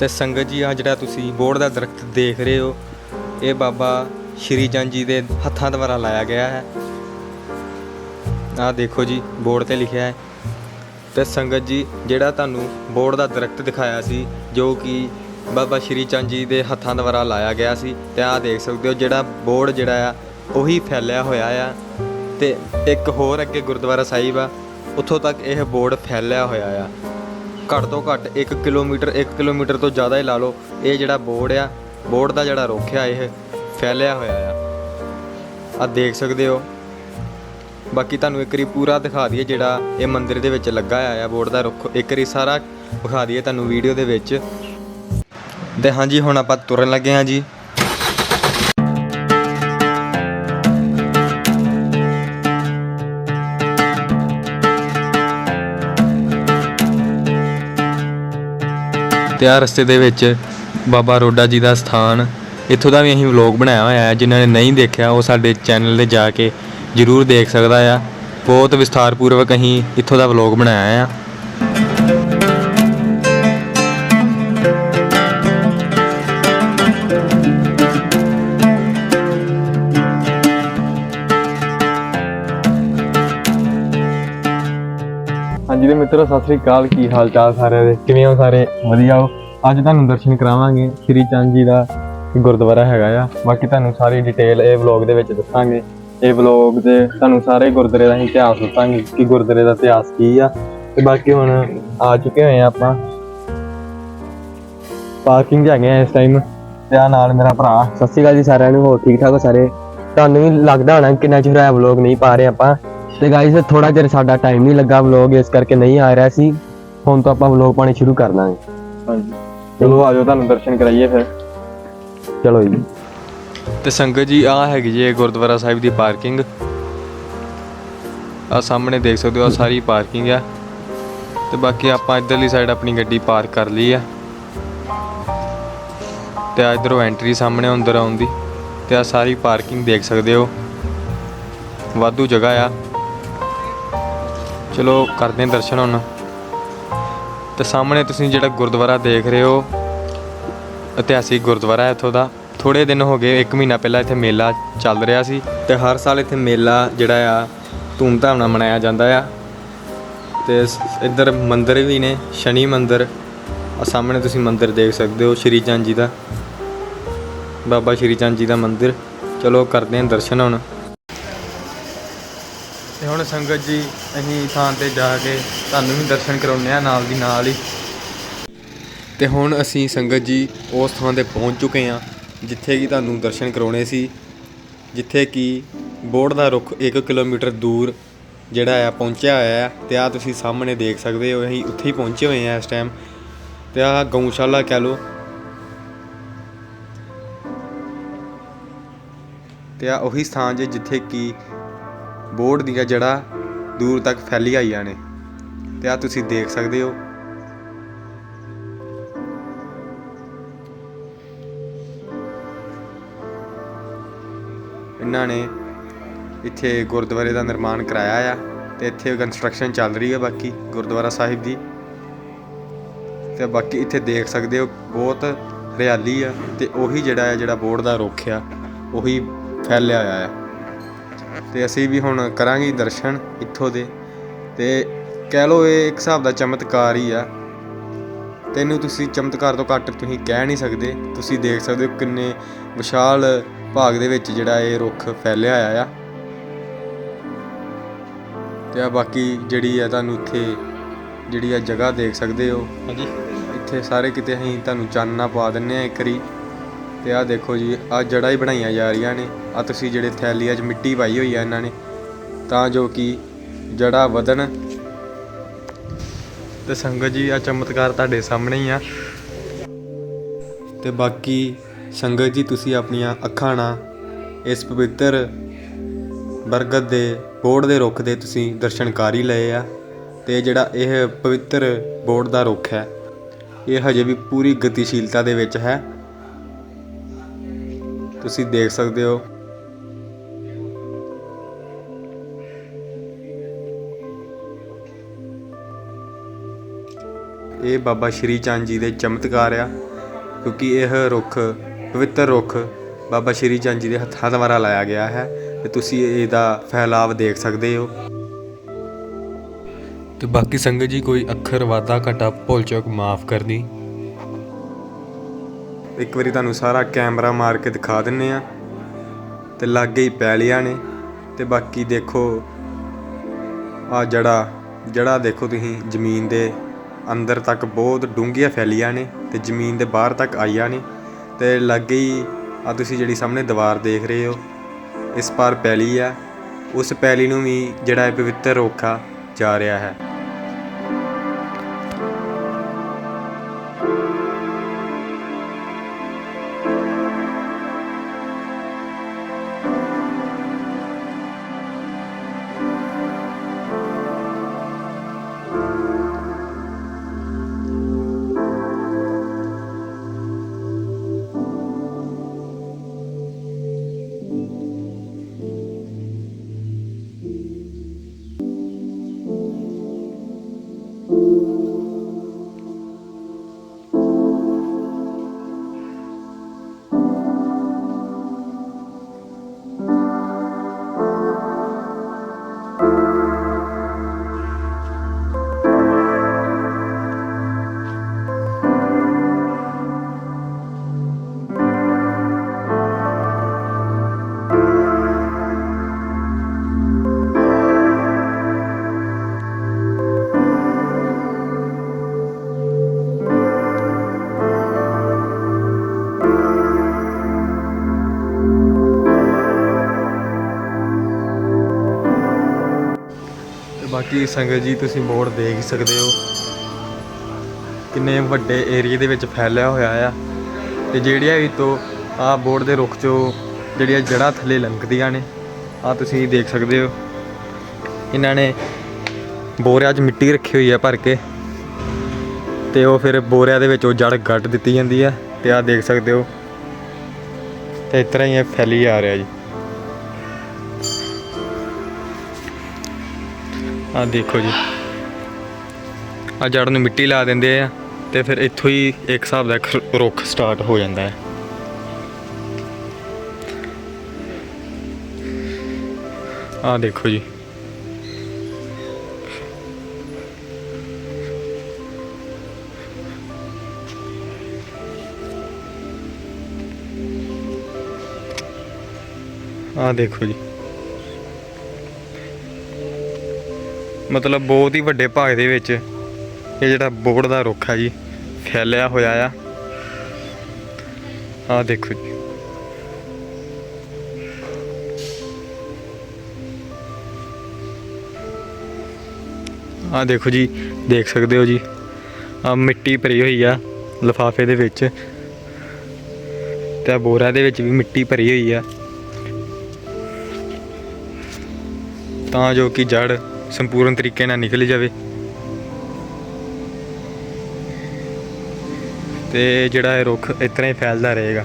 ਤੇ ਸੰਗਤ ਜੀ ਆ ਜਿਹੜਾ ਤੁਸੀਂ ਬੋਰਡ ਦਾ ਦਰਖਤ ਦੇਖ ਰਹੇ ਹੋ, ਇਹ ਬਾਬਾ ਸ਼੍ਰੀ ਚੰਦ ਜੀ ਦੇ ਹੱਥਾਂ ਦੁਆਰਾ ਲਾਇਆ ਗਿਆ ਹੈ। ਆਹ ਦੇਖੋ ਜੀ ਬੋਰਡ ਤੇ ਲਿਖਿਆ ਹੈ। ਤੇ ਸੰਗਤ ਜੀ, ਜਿਹੜਾ ਤੁਹਾਨੂੰ ਬੋਰਡ ਦਾ ਦਰਖਤ ਦਿਖਾਇਆ ਸੀ, ਜੋ ਕਿ ਬਾਬਾ ਸ਼੍ਰੀ ਚੰਦ ਜੀ ਦੇ ਹੱਥਾਂ ਦੁਆਰਾ ਲਾਇਆ ਗਿਆ ਸੀ, ਤੇ ਆਹ ਦੇਖ ਸਕਦੇ ਹੋ, ਜਿਹੜਾ ਬੋਰਡ ਜਿਹੜਾ ਆ, ਉਹੀ ਫੈਲਿਆ ਹੋਇਆ ਆ। ਤੇ ਇੱਕ ਹੋਰ ਅੱਗੇ ਗੁਰਦੁਆਰਾ ਸਾਹਿਬ ਆ, ਉੱਥੋਂ ਤੱਕ ਇਹ ਬੋਰਡ ਫੈਲਿਆ ਹੋਇਆ ਆ। ਘੱਟ ਤੋਂ ਘੱਟ 1 ਕਿਲੋਮੀਟਰ 1 ਕਿਲੋਮੀਟਰ ਤੋਂ ਜ਼ਿਆਦਾ ਹੀ ਲਾ ਲਓ। ਇਹ ਜਿਹੜਾ ਬੋਰਡ ਆ, ਬੋਰਡ ਦਾ ਜਿਹੜਾ ਰੁੱਖ ਆ, ਇਹ ਫੈਲਿਆ ਹੋਇਆ ਆ। ਆ ਦੇਖ ਸਕਦੇ ਹੋ। ਬਾਕੀ ਤੁਹਾਨੂੰ ਇੱਕ ਵਾਰੀ ਪੂਰਾ ਦਿਖਾ ਦਈਏ ਜਿਹੜਾ ਇਹ ਮੰਦਿਰ ਦੇ ਵਿੱਚ ਲੱਗਾ ਹੋਇਆ ਆ ਬੋਰਡ ਦਾ ਰੁੱਖ। ਇੱਕ ਵਾਰੀ ਸਾਰਾ ਵਿਖਾ ਦਈਏ ਤੁਹਾਨੂੰ ਵੀਡੀਓ ਦੇ ਵਿੱਚ। ਤੇ ਹਾਂਜੀ, ਹੁਣ ਆਪਾਂ ਤੁਰਨ ਲੱਗੇ ਹਾਂ ਜੀ। ਤੇ ਆ ਰਸਤੇ ਦੇ ਵਿੱਚ ਬਾਬਾ ਰੋਡਾ ਜੀ ਦਾ ਸਥਾਨ। ਇੱਥੋਂ ਦਾ ਵੀ ਅਸੀਂ ਵਲੌਗ ਬਣਾਇਆ ਹੋਇਆ ਹੈ। ਜਿਨ੍ਹਾਂ ਨੇ ਨਹੀਂ ਦੇਖਿਆ, ਉਹ ਸਾਡੇ ਚੈਨਲ ਤੇ ਜਾ ਕੇ ਜਰੂਰ ਦੇਖ ਸਕਦਾ ਆ। ਬਹੁਤ ਵਿਸਥਾਰਪੂਰਵਕ ਅਸੀਂ ਇੱਥੋਂ ਦਾ ਵਲੌਗ ਬਣਾਇਆ ਆ। ਹਾਂਜੀ ਮਿੱਤਰੋ, ਸਤਿ ਸ੍ਰੀ ਅਕਾਲ। ਕੀ ਹਾਲ ਚਾਲ ਸਾਰਿਆਂ ਦੇ? ਕਿਵੇਂ ਹੋ ਸਾਰੇ? ਵਧੀਆ ਹੋ? ਅੱਜ ਤੁਹਾਨੂੰ ਦਰਸ਼ਨ ਕਰਾਵਾਂਗੇ। ਸ੍ਰੀ ਚੰਦ ਜੀ ਦਾ ਗੁਰਦੁਆਰਾ ਹੈਗਾ ਆ। ਬਾਕੀ ਤੁਹਾਨੂੰ ਸਾਰੀ ਡਿਟੇਲ ਇਹ ਵਲੌਗ ਦੇ ਵਿੱਚ ਦੱਸਾਂਗੇ। ਇਹ ਵਲੌਗ ਦੇ ਤੁਹਾਨੂੰ ਸਾਰੇ ਗੁਰਦੁਆਰੇ ਦਾ ਹੀ ਇਤਿਹਾਸ ਦੱਸਾਂਗੇ ਕਿ ਗੁਰਦੁਆਰੇ ਦਾ ਇਤਿਹਾਸ ਕੀ ਆ। ਤੇ ਬਾਕੀ ਹੁਣ ਆ ਚੁੱਕੇ ਹੋਏ ਆ ਆਪਾਂ। ਪਾਰਕਿੰਗ 'ਚ ਹੈਗੇ ਆ ਇਸ ਟਾਈਮ ਤੇ ਆ ਨਾਲ ਮੇਰਾ ਭਰਾ। ਸਤਿ ਸ਼੍ਰੀ ਅਕਾਲ ਜੀ ਸਾਰਿਆਂ ਨੂੰ। ਹੋਰ ਠੀਕ ਠਾਕ ਹੋ ਸਾਰੇ? ਤੁਹਾਨੂੰ ਵੀ ਲੱਗਦਾ ਹੋਣਾ ਕਿੰਨਾ ਚਿਰ ਹੋਇਆ ਵਲੌਗ ਨਹੀਂ ਪਾ ਰਹੇ ਆਪਾਂ। ਤੇ ਗਾਇਸ ਥੋੜਾ ਜਿਹਾ ਸਾਡਾ ਟਾਈਮ ਨਹੀਂ ਲੱਗਾ ਵਲੌਗ ਇਸ ਕਰਕੇ ਨਹੀਂ ਆ ਰਿਹਾ ਸੀ। ਹੁਣ ਤੋਂ ਆਪਾਂ ਵਲੌਗ ਪਾਣੀ ਸ਼ੁਰੂ ਕਰ ਦਾਂਗੇ। ਹਾਂਜੀ। ਚਲੋ ਆਜੋ ਤੁਹਾਨੂੰ ਦਰਸ਼ਨ ਕਰਾਈਏ ਫਿਰ। ਚਲੋ ਜੀ। ਤੇ ਸੰਗਤ ਜੀ ਆ ਹੈਗੀ ਜੀ ਇਹ ਗੁਰਦੁਆਰਾ ਸਾਹਿਬ ਦੀ ਪਾਰਕਿੰਗ ਆ ਸਾਹਮਣੇ ਦੇਖ ਸਕਦੇ ਹੋ ਆ ਸਾਰੀ ਪਾਰਕਿੰਗ ਆ। ਤੇ ਬਾਕੀ ਆਪਾਂ ਇਧਰਲੀ ਸਾਈਡ ਆਪਣੀ ਗੱਡੀ ਪਾਰਕ ਕਰ ਲਈ ਆ। ਤੇ ਆ ਇਧਰੋਂ ਐਂਟਰੀ ਸਾਹਮਣੇ ਅੰਦਰ ਆਉਂਦੀ ਤੇ ਆ ਸਾਰੀ ਪਾਰਕਿੰਗ ਦੇਖ ਸਕਦੇ ਹੋ। ਵਾਧੂ ਜਗ੍ਹਾ ਆ। ਚਲੋ ਕਰਦੇ ਹਾਂ ਦਰਸ਼ਨ ਹੁਣ। ਤੇ ਸਾਹਮਣੇ ਤੁਸੀਂ ਜਿਹੜਾ ਗੁਰਦੁਆਰਾ ਦੇਖ ਰਹੇ ਹੋ, ਇਤਿਹਾਸਿਕ ਗੁਰਦੁਆਰਾ ਹੈ ਇੱਥੋਂ ਦਾ। ਥੋੜੇ ਦਿਨ ਹੋ ਗਏ 1 ਮਹੀਨਾ ਪਹਿਲਾਂ ਇੱਥੇ ਮੇਲਾ ਚੱਲ ਰਿਹਾ ਸੀ ਤੇ ਹਰ ਸਾਲ ਇੱਥੇ ਮੇਲਾ ਜਿਹੜਾ ਆ, ਧੂਮਧਾਮ ਨਾਲ ਮਨਾਇਆ ਜਾਂਦਾ ਆ। ਤੇ ਇੱਧਰ ਮੰਦਿਰ ਵੀ ਨੇ, ਸ਼ਨੀ ਮੰਦਿਰ। ਆ ਸਾਹਮਣੇ ਤੁਸੀਂ ਮੰਦਿਰ ਦੇਖ ਸਕਦੇ ਹੋ, ਸ਼੍ਰੀ ਚੰਦ ਜੀ ਦਾ। ਬਾਬਾ ਸ਼੍ਰੀ ਚੰਦ ਜੀ ਦਾ ਮੰਦਿਰ। ਚਲੋ ਕਰਦੇ ਹਾਂ ਦਰਸ਼ਨ ਹੁਣ। ਤੇ ਹੁਣ ਸੰਗਤ ਜੀ, ਅਸੀਂ ਥਾਂ ਤੇ ਜਾ ਕੇ ਤੁਹਾਨੂੰ ਵੀ ਦਰਸ਼ਨ ਕਰਾਉਂਦੇ ਆ ਨਾਲ ਦੀ ਨਾਲ ਹੀ। ਤੇ ਹੁਣ ਅਸੀਂ ਸੰਗਤ ਜੀ ਉਸ ਥਾਂ ਤੇ ਪਹੁੰਚ ਚੁੱਕੇ ਹਾਂ, ਜਿੱਥੇ ਕਿ ਤੁਹਾਨੂੰ ਦਰਸ਼ਨ ਕਰਾਉਣੇ ਸੀ, ਜਿੱਥੇ ਕਿ ਬੋਰਡ ਦਾ ਰੁੱਖ 1 ਕਿਲੋਮੀਟਰ ਦੂਰ ਜਿਹੜਾ ਆ ਪਹੁੰਚਿਆ ਹੋਇਆ ਹੈ ਤੇ ਆ ਤੁਸੀਂ ਸਾਹਮਣੇ ਦੇਖ ਸਕਦੇ ਹੋ, ਅਸੀਂ ਉੱਥੇ ਹੀ ਪਹੁੰਚੇ ਹੋਏ ਹਾਂ ਇਸ ਟਾਈਮ ਤੇ ਆ ਗਊਸ਼ਾਲਾ ਕਹਿ ਲਓ। ਤੇ ਆ ਉਹੀ ਸਥਾਨ ਜੇ ਜਿੱਥੇ ਕਿ ਬੋਰਡ ਦੀਆਂ ਜੜ੍ਹਾਂ ਦੂਰ ਤੱਕ ਫੈਲੀਆਂ ਆਈਆਂ ਨੇ ਤੇ ਆ ਤੁਸੀਂ ਦੇਖ ਸਕਦੇ ਹੋ। ਇਹਨਾਂ ਨੇ ਇੱਥੇ ਗੁਰਦੁਆਰੇ ਦਾ ਨਿਰਮਾਣ ਕਰਾਇਆ ਆ ਤੇ ਇੱਥੇ ਕੰਸਟਰਕਸ਼ਨ ਚੱਲ ਰਹੀ ਹੈ ਬਾਕੀ ਗੁਰਦੁਆਰਾ ਸਾਹਿਬ ਦੀ। ਤੇ ਬਾਕੀ ਇੱਥੇ ਦੇਖ ਸਕਦੇ ਹੋ ਬਹੁਤ ਹਰਿਆਲੀ ਆ ਤੇ ਉਹੀ ਜਿਹੜਾ ਹੈ ਜਿਹੜਾ ਬੋਰਡ ਦਾ ਰੁੱਖ ਆ, ਉਹੀ ਫੈਲਿਆ ਹੋਇਆ ਆ। ਤੇ ਅਸੀਂ ਵੀ ਹੁਣ ਕਰਾਂਗੇ ਦਰਸ਼ਨ ਇੱਥੋਂ ਦੇ। ਤੇ ਕਹਿ ਲਓ ਇਹ ਇੱਕ ਹਿਸਾਬ ਦਾ ਚਮਤਕਾਰ ਹੀ ਆ। ਤੈਨੂੰ ਤੁਸੀਂ ਚਮਤਕਾਰ ਤੋਂ ਘੱਟ ਤੁਸੀਂ ਕਹਿ ਨਹੀਂ ਸਕਦੇ। ਤੁਸੀਂ ਦੇਖ ਸਕਦੇ ਹੋ ਕਿੰਨੇ ਵਿਸ਼ਾਲ ਭਾਗ ਦੇ ਵਿੱਚ ਜਿਹੜਾ ਇਹ ਰੁੱਖ ਫੈਲਿਆ ਹੋਇਆ ਆ। ਤੇ ਆ ਬਾਕੀ ਜਿਹੜੀ ਆ ਤੁਹਾਨੂੰ ਇੱਥੇ ਜਿਹੜੀ ਆ ਜਗ੍ਹਾ ਦੇਖ ਸਕਦੇ ਹੋ। ਹਾਂਜੀ। ਇੱਥੇ ਸਾਰੇ ਕਿਤੇ ਅਸੀਂ ਤੁਹਾਨੂੰ ਚਾਨਣਾ ਪਾ ਦਿੰਨੇ ਆ ਇੱਕ ਵਾਰੀ। ਤੇ ਆਹ ਦੇਖੋ ਜੀ ਆ ਜੜ੍ਹਾਂ ਹੀ ਬਣਾਈਆਂ ਜਾ ਰਹੀਆਂ ਨੇ। ਆ ਤੁਸੀਂ ਜਿਹੜੇ ਥੈਲੀਆਂ 'ਚ ਮਿੱਟੀ ਪਾਈ ਹੋਈ ਆ ਇਹਨਾਂ ਨੇ, ਤਾਂ ਜੋ ਕਿ ਜੜ੍ਹਾਂ ਵਧਣ। ਤੇ ਸੰਗਤ ਜੀ ਆ ਚਮਤਕਾਰ ਤੁਹਾਡੇ ਸਾਹਮਣੇ ਹੀ ਆ। ਤੇ ਬਾਕੀ ਸੰਗਤ ਜੀ, ਤੁਸੀਂ ਆਪਣੀਆਂ ਅੱਖਾਂ ਨਾਲ ਇਸ ਪਵਿੱਤਰ ਬਰਗਦ ਦੇ ਬੋਰਡ ਦੇ ਰੁੱਖ ਦੇ ਤੁਸੀਂ ਦਰਸ਼ਨ ਕਰ ਹੀ ਲਏ ਆ। ਤੇ ਜਿਹੜਾ ਇਹ ਪਵਿੱਤਰ ਬੋਰਡ ਦਾ ਰੁੱਖ ਹੈ, ਇਹ ਹਜੇ ਵੀ ਪੂਰੀ ਗਤੀਸ਼ੀਲਤਾ ਦੇ ਵਿੱਚ ਹੈ। ਤੁਸੀਂ ਦੇਖ ਸਕਦੇ ਹੋ। ਇਹ ਬਾਬਾ ਸ਼੍ਰੀ ਚੰਦ ਜੀ ਦੇ ਚਮਤਕਾਰ ਆ, ਕਿਉਂਕਿ ਇਹ ਰੁੱਖ, ਪਵਿੱਤਰ ਰੁੱਖ ਬਾਬਾ ਸ਼੍ਰੀ ਚੰਦ ਜੀ ਦੇ ਹੱਥਾਂ ਦੁਆਰਾ ਲਾਇਆ ਗਿਆ ਹੈ ਤੇ ਤੁਸੀਂ ਇਹਦਾ ਫੈਲਾਵ ਦੇਖ ਸਕਦੇ ਹੋ। ਤੇ ਬਾਕੀ ਸੰਗਤ ਜੀ, ਕੋਈ ਅੱਖਰ, ਵਾਧਾ, ਘਟਾ, ਭੁੱਲ ਚੁੱਕ ਮਾਫ ਕਰਨੀ। ਇੱਕ ਵਾਰੀ ਤੁਹਾਨੂੰ ਸਾਰਾ ਕੈਮਰਾ ਮਾਰ ਕੇ ਦਿਖਾ ਦਿੰਨੇ ਆ। ਤੇ ਲਾਗੇ ਹੀ ਪੈਲੀਆਂ ਨੇ। ਤੇ ਬਾਕੀ ਦੇਖੋ ਆ ਜੜਾ ਜੜਾ ਦੇਖੋ ਤੁਸੀਂ, ਜ਼ਮੀਨ ਦੇ ਅੰਦਰ ਤੱਕ ਬਹੁਤ ਡੂੰਘੀਆਂ ਫੈਲੀਆਂ ਨੇ ਤੇ ਜ਼ਮੀਨ ਦੇ ਬਾਹਰ ਤੱਕ ਆਈਆਂ ਨੇ। ਤੇ ਲਾਗੇ ਹੀ ਆ ਤੁਸੀਂ ਜਿਹੜੀ ਸਾਹਮਣੇ ਦੀਵਾਰ ਦੇਖ ਰਹੇ ਹੋ, ਇਸ ਪਾਰ ਪੈਲੀ ਆ। ਉਸ ਪੈਲੀ ਨੂੰ ਵੀ ਜਿਹੜਾ ਇਹ ਪਵਿੱਤਰ ਰੁੱਖ ਜਾ ਰਿਹਾ ਹੈ। ਬਾਕੀ ਸੰਗਤ ਜੀ, ਤੁਸੀਂ ਬੋਰਡ ਦੇਖ ਹੀ ਸਕਦੇ ਹੋ। ਕਿੰਨੇ ਵੱਡੇ ਏਰੀਏ ਦੇ ਵਿੱਚ ਫੈਲਿਆ ਹੋਇਆ ਆ। ਤੇ ਜਿਹੜੀਆਂ ਵੀ ਤੋਂ ਆ ਬੋਰਡ ਦੇ ਰੁੱਖ ਚੋਂ ਜਿਹੜੀਆਂ ਜੜ੍ਹਾਂ ਥੱਲੇ ਲੰਘਦੀਆਂ ਨੇ ਆ ਤੁਸੀਂ ਦੇਖ ਸਕਦੇ ਹੋ। ਇਹਨਾਂ ਨੇ ਬੋਰਿਆਂ 'ਚ ਮਿੱਟੀ ਰੱਖੀ ਹੋਈ ਹੈ ਭਰ ਕੇ। ਤੇ ਉਹ ਫਿਰ ਬੋਰਿਆਂ ਦੇ ਵਿੱਚ ਉਹ ਜੜ ਗੱਟ ਦਿੱਤੀ ਜਾਂਦੀ ਹੈ ਤੇ ਆ ਦੇਖ ਸਕਦੇ ਹੋ। ਤੇ ਇਸ ਤਰ੍ਹਾਂ ਹੀ ਇਹ ਫੈਲੀ ਆ ਰਿਹਾ ਜੀ। ਆ ਦੇਖੋ ਜੀ। ਆ ਜੜ ਨੂੰ ਮਿੱਟੀ ਲਾ ਦਿੰਦੇ ਆ ਤੇ ਫਿਰ ਇੱਥੋਂ ਹੀ ਇੱਕ ਹਿਸਾਬ ਦਾ ਇੱਕ ਰੁੱਖ ਸਟਾਰਟ ਹੋ ਜਾਂਦਾ ਹੈ। ਆ ਦੇਖੋ ਜੀ। ਆ ਦੇਖੋ ਜੀ। ਮਤਲਬ ਬਹੁਤ ਹੀ ਵੱਡੇ ਭਾਗ ਦੇ ਵਿੱਚ ਇਹ ਜਿਹੜਾ ਬੋੜ ਦਾ ਰੁੱਖ ਆ ਜੀ, ਫੈਲਿਆ ਹੋਇਆ ਆ। ਆ ਦੇਖੋ ਜੀ। ਆ ਦੇਖੋ ਜੀ, ਦੇਖ ਸਕਦੇ ਹੋ ਜੀ। ਆ ਮਿੱਟੀ ਭਰੀ ਹੋਈ ਆ, ਲਫਾਫੇ ਦੇ ਵਿੱਚ। ਤੇ ਆ ਬੋਰਾ ਦੇ ਵਿੱਚ ਵੀ ਮਿੱਟੀ ਭਰੀ ਹੋਈ ਆ। ਤਾਂ ਜੋ ਕਿ ਜੜ ਸੰਪੂਰਨ ਤਰੀਕੇ ਨਾਲ ਨਿਕਲ ਜਾਵੇ। ਤੇ ਜਿਹੜਾ ਇਹ ਰੁੱਖ ਇਸ ਤਰ੍ਹਾਂ ਹੀ ਫੈਲਦਾ ਰਹੇਗਾ।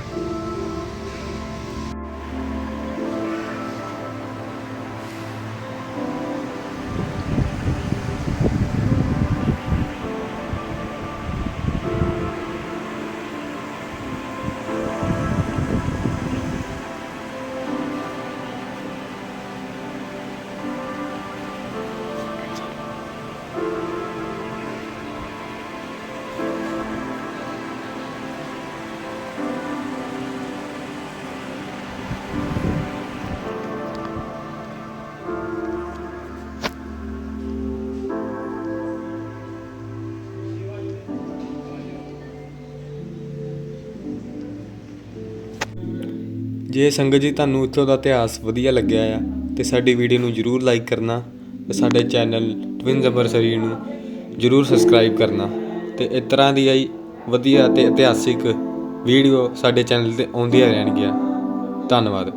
ਜੇ ਸੰਗਤ ਜੀ ਤੁਹਾਨੂੰ ਇੱਥੋਂ ਦਾ ਇਤਿਹਾਸ ਵਧੀਆ ਲੱਗਿਆ ਆ, ਤੇ ਸਾਡੀ ਵੀਡੀਓ ਨੂੰ ਜਰੂਰ ਲਾਈਕ ਕਰਨਾ ਤੇ ਸਾਡੇ ਚੈਨਲ ਟਵਿਨਸ ਅੰਬਰਸਰੀ ਨੂੰ ਜਰੂਰ ਸਬਸਕ੍ਰਾਈਬ ਕਰਨਾ ਤੇ ਇਸ ਤਰ੍ਹਾਂ ਦੀ ਆਈ ਵਧੀਆ ਤੇ ਇਤਿਹਾਸਿਕ ਵੀਡੀਓ ਸਾਡੇ ਚੈਨਲ ਤੇ ਆਉਂਦੀਆਂ ਰਹਿਣਗੀਆਂ। ਧੰਨਵਾਦ।